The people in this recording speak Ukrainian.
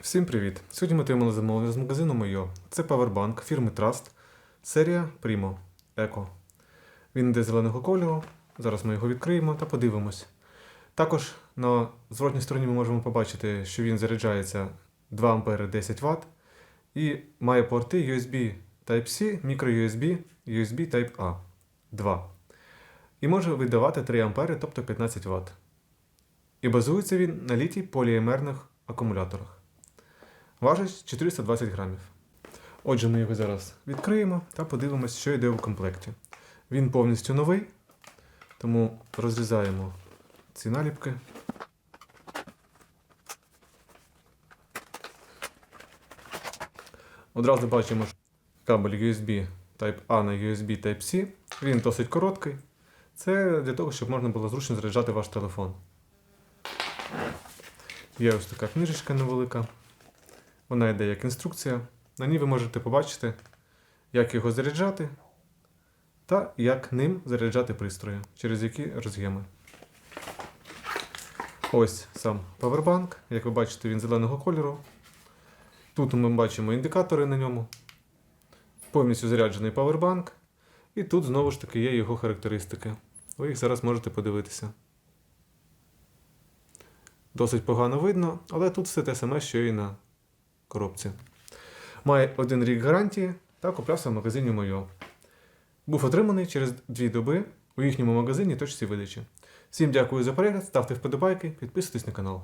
Всім привіт! Сьогодні ми отримали замовлення з магазину Мойо. Це павербанк фірми Trust, серія Primo Eco. Він йде зеленого кольору. Зараз ми його відкриємо та подивимось. Також на зворотній стороні ми можемо побачити, що він заряджається 2 А 10 Вт і має порти USB Type-C, microUSB, USB Type-A 2. І може видавати 3 А, тобто 15 Вт. І базується він на літій поліемерних акумуляторах. Важить 420 грамів. Отже, ми його зараз відкриємо та подивимося, що йде у комплекті. Він повністю новий, тому розрізаємо ці наліпки. Одразу бачимо що кабель USB Type-A на USB Type-C. Він досить короткий. Це для того, щоб можна було зручно заряджати ваш телефон. Є ось така книжечка невелика. Вона йде як інструкція. На ній ви можете побачити, як його заряджати та як ним заряджати пристрої, через які роз'єми. Ось сам павербанк. Як ви бачите, він зеленого кольору. Тут ми бачимо індикатори на ньому. Повністю заряджений павербанк. І тут знову ж таки є його характеристики. Ви їх зараз можете подивитися. Досить погано видно, але тут все те саме, що і на коробці. Має один рік гарантії та куплявся в магазині Мойо. Був отриманий через дві доби у їхньому магазині точці видачі. Всім дякую за перегляд, ставте вподобайки, підписуйтесь на канал.